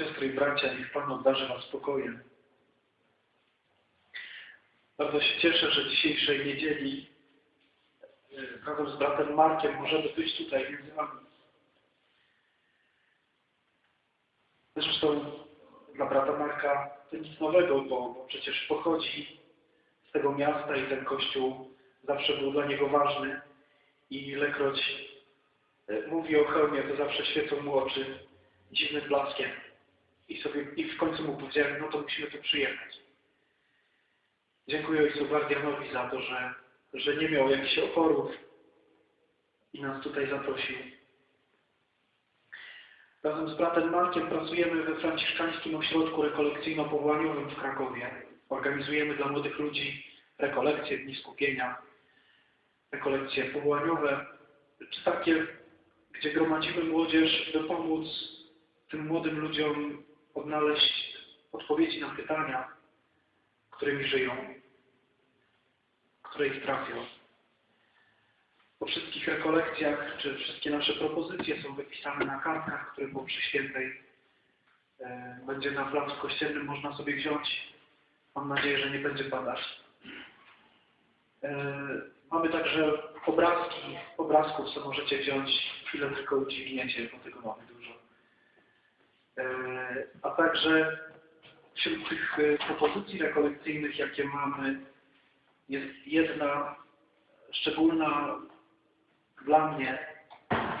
Siostry i bracia, niech Pan obdarzy Was spokojem. Bardzo się cieszę, że dzisiejszej niedzieli e, razem z bratem Markiem możemy być tutaj między Wami. Zresztą dla brata Marka to nic nowego, bo, bo przecież pochodzi z tego miasta i ten kościół zawsze był dla niego ważny i ilekroć e, mówi o hełmie, to zawsze świecą mu oczy dziwnym blaskiem. I sobie i w końcu mu powiedziałem, no to musimy tu przyjechać. Dziękuję ojcu Guardianowi za to, że, że nie miał jakichś oporów i nas tutaj zaprosił. Razem z bratem Markiem pracujemy we franciszkańskim ośrodku rekolekcyjno-powołaniowym w Krakowie. Organizujemy dla młodych ludzi rekolekcje, dni skupienia, rekolekcje powołaniowe, czy takie, gdzie gromadzimy młodzież, by pomóc tym młodym ludziom odnaleźć odpowiedzi na pytania, którymi żyją, które ich trafią. Po wszystkich rekolekcjach, czy wszystkie nasze propozycje są wypisane na kartkach, które po przy świętej e, będzie na placu kościelnym można sobie wziąć. Mam nadzieję, że nie będzie padać. E, mamy także obrazki, obrazków, co możecie wziąć, ile tylko udźwigniecie, bo tego mamy dużo. E, a także wśród tych e, propozycji rekolekcyjnych, jakie mamy, jest jedna szczególna dla mnie.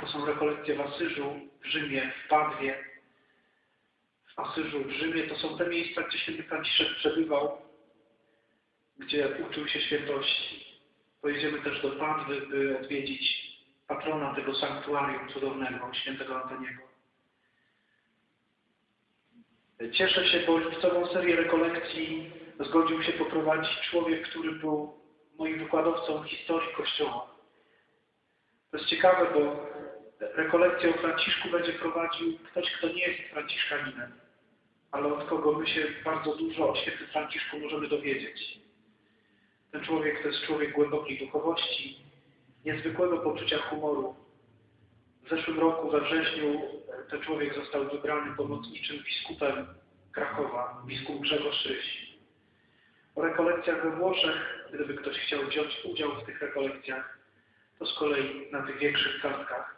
To są rekolekcje w Asyżu, w Rzymie, w Padwie. W Asyżu, w Rzymie to są te miejsca, gdzie święty Franciszek przebywał, gdzie uczył się świętości. Pojedziemy też do Padwy, by odwiedzić patrona tego sanktuarium cudownego, świętego Antoniego. Cieszę się, bo lipcową serię rekolekcji zgodził się poprowadzić człowiek, który był moim wykładowcą historii Kościoła. To jest ciekawe, bo rekolekcję o Franciszku będzie prowadził ktoś, kto nie jest Franciszkaninem, ale od kogo my się bardzo dużo o świętym Franciszku możemy dowiedzieć. Ten człowiek to jest człowiek głębokiej duchowości, niezwykłego poczucia humoru. W zeszłym roku, we wrześniu, ten człowiek został wybrany pomocniczym biskupem Krakowa, biskup Grzegorz Ryś. O rekolekcjach we Włoszech, gdyby ktoś chciał wziąć udział w tych rekolekcjach, to z kolei na tych większych kartkach.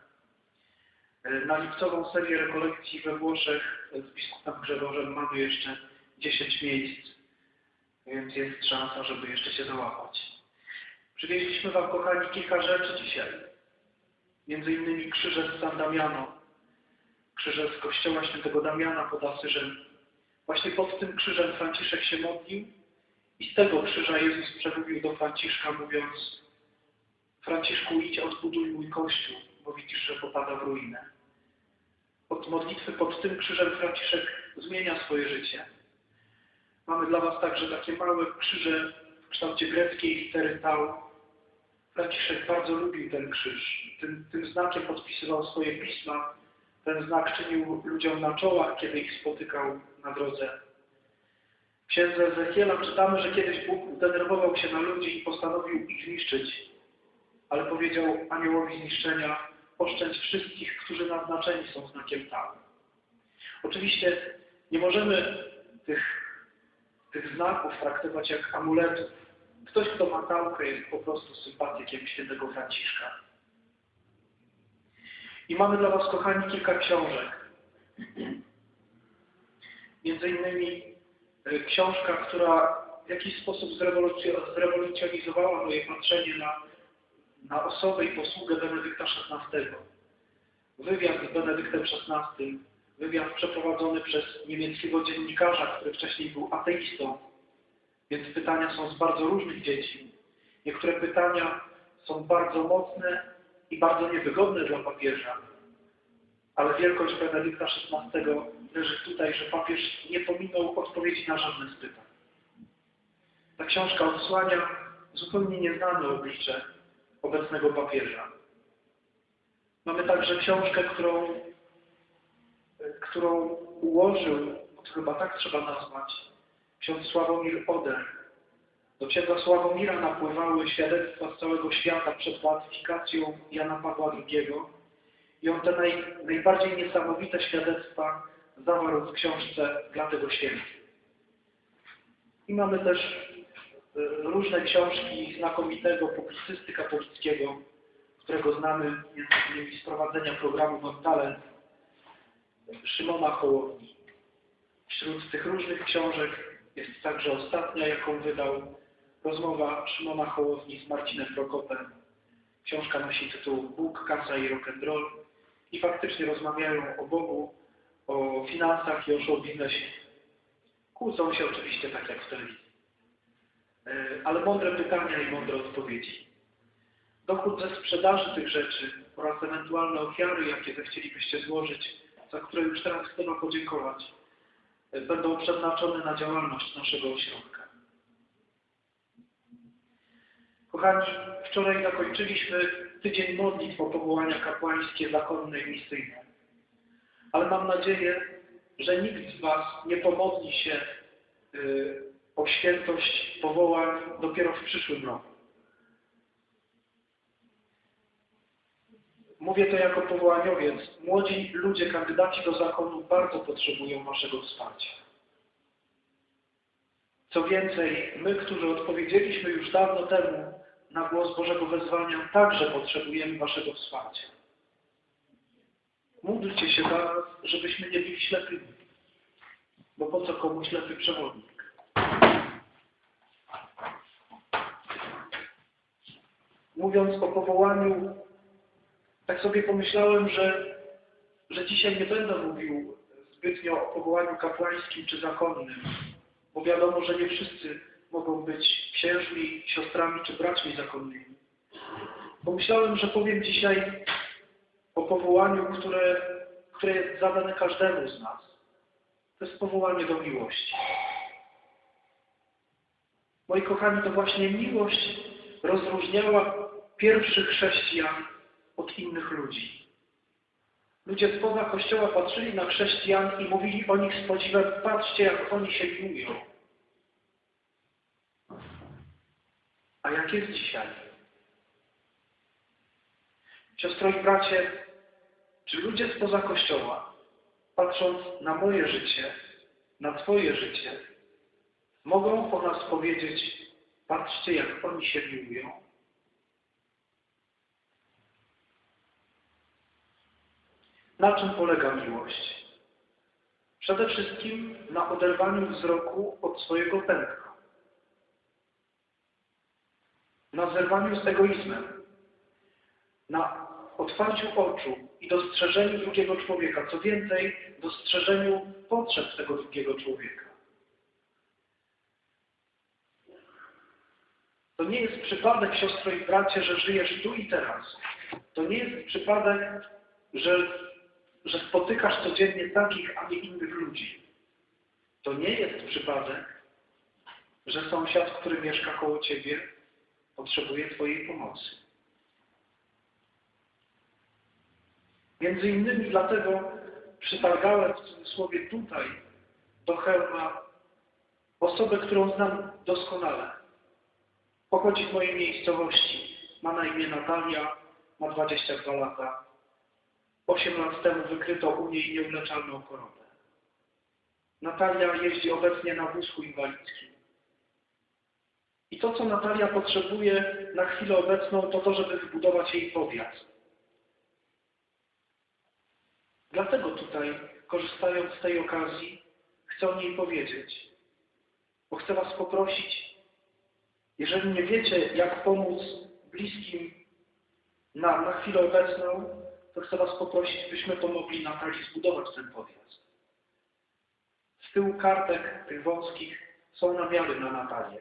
Na lipcową serię rekolekcji we Włoszech z biskupem Grzegorzem mamy jeszcze 10 miejsc, więc jest szansa, żeby jeszcze się załapać. Przywieźliśmy Wam, kochani, kilka rzeczy dzisiaj. Między innymi krzyże z San Damiano, krzyże z kościoła świętego Damiana pod Asyżem. Właśnie pod tym krzyżem Franciszek się modlił i z tego krzyża Jezus przemówił do Franciszka, mówiąc Franciszku, idź, odbuduj mój Kościół, bo widzisz, że popada w ruinę. Od modlitwy pod tym krzyżem Franciszek zmienia swoje życie. Mamy dla Was także takie małe krzyże w kształcie greckiej litery tau. Franciszek bardzo lubił ten krzyż. Tym, tym znakiem podpisywał swoje pisma. Ten znak czynił ludziom na czołach, kiedy ich spotykał na drodze. W księdze Ezechiela czytamy, że kiedyś Bóg zdenerwował się na ludzi i postanowił ich zniszczyć. Ale powiedział aniołowi zniszczenia, oszczędź wszystkich, którzy naznaczeni są znakiem tau. Oczywiście nie możemy tych tych znaków traktować jak amuletów. Ktoś, kto ma tałkę, jest po prostu sympatykiem świętego Franciszka. I mamy dla Was, kochani, kilka książek. Między innymi e, książka, która w jakiś sposób zrewolucjonizowała moje patrzenie na, na osobę i posługę Benedykta XVI. Wywiad z Benedyktem XVI wywiad przeprowadzony przez niemieckiego dziennikarza, który wcześniej był ateistą. Więc pytania są z bardzo różnych dziedzin. Niektóre pytania są bardzo mocne i bardzo niewygodne dla papieża. Ale wielkość Benedykta XVI leży tutaj, że papież nie pominął odpowiedzi na żadne z pytań. Ta książka odsłania zupełnie nieznane oblicze obecnego papieża. Mamy także książkę, którą którą ułożył, chyba tak trzeba nazwać, ksiądz Sławomir Oder. Do księdza Sławomira napływały świadectwa z całego świata przed beatyfikacją Jana Pawła II i on te naj, najbardziej niesamowite świadectwa zawarł w książce Dla tego święty. I mamy też y, różne książki znakomitego publicysty katolickiego, którego znamy między innymi z prowadzenia programu Wam Talent, Szymona Hołowni. Wśród tych różnych książek jest także ostatnia, jaką wydał rozmowa Szymona Hołowni z Marcinem Prokopem. Książka nosi tytuł Bóg, kasa i rock'n'roll i faktycznie rozmawiają o Bogu, o finansach i o show biznesie. Kłócą się oczywiście tak jak w telewizji. E, Ale mądre pytania i mądre odpowiedzi. Dochód ze sprzedaży tych rzeczy oraz ewentualne ofiary, jakie zechcielibyście złożyć, za które już teraz chcę podziękować, będą przeznaczone na działalność naszego ośrodka. Kochani, wczoraj zakończyliśmy tydzień modlitw o powołania kapłańskie, zakonne i misyjne. Ale mam nadzieję, że nikt z Was nie pomodli się y, o świętość powołań dopiero w przyszłym roku. Mówię to jako powołaniowiec. Młodzi ludzie, kandydaci do zakonu bardzo potrzebują Waszego wsparcia. Co więcej, my, którzy odpowiedzieliśmy już dawno temu na głos Bożego wezwania, także potrzebujemy Waszego wsparcia. Módlcie się za nas, żebyśmy nie byli ślepymi. Bo po co komu ślepy przewodnik? Mówiąc o powołaniu, tak sobie pomyślałem, że, że dzisiaj nie będę mówił zbytnio o powołaniu kapłańskim czy zakonnym, bo wiadomo, że nie wszyscy mogą być księżmi, siostrami czy braćmi zakonnymi. Pomyślałem, że powiem dzisiaj o powołaniu, które, które jest zadane każdemu z nas. To jest powołanie do miłości. Moi kochani, to właśnie miłość rozróżniała pierwszych chrześcijan od innych ludzi. Ludzie spoza Kościoła patrzyli na chrześcijan i mówili o nich z podziwem, patrzcie jak oni się miłują. A jak jest dzisiaj? Siostro i bracie, czy ludzie spoza Kościoła, patrząc na moje życie, na Twoje życie, mogą o nas powiedzieć, patrzcie jak oni się miłują? Na czym polega miłość? Przede wszystkim na oderwaniu wzroku od swojego pęka. Na zerwaniu z egoizmem. Na otwarciu oczu i dostrzeżeniu drugiego człowieka. Co więcej, dostrzeżeniu potrzeb tego drugiego człowieka. To nie jest przypadek, siostro i bracie, że żyjesz tu i teraz. To nie jest przypadek, że że spotykasz codziennie takich, a nie innych ludzi. To nie jest przypadek, że sąsiad, który mieszka koło ciebie, potrzebuje twojej pomocy. Między innymi dlatego przytargałem w cudzysłowie tutaj do hełma osobę, którą znam doskonale. Pochodzi z mojej miejscowości. Ma na imię Natalia, ma 22 lata Osiem lat temu wykryto u niej nieuleczalną chorobę. Natalia jeździ obecnie na wózku inwalidzkim. I to, co Natalia potrzebuje na chwilę obecną, to to, żeby wybudować jej podjazd. Dlatego tutaj, korzystając z tej okazji, chcę o niej powiedzieć. Bo chcę Was poprosić, jeżeli nie wiecie, jak pomóc bliskim nam na chwilę obecną, to chcę Was poprosić, byśmy pomogli Natalii zbudować ten podjazd. Z tyłu kartek tych wąskich są namiary na Natalię.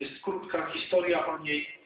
Jest krótka historia o niej,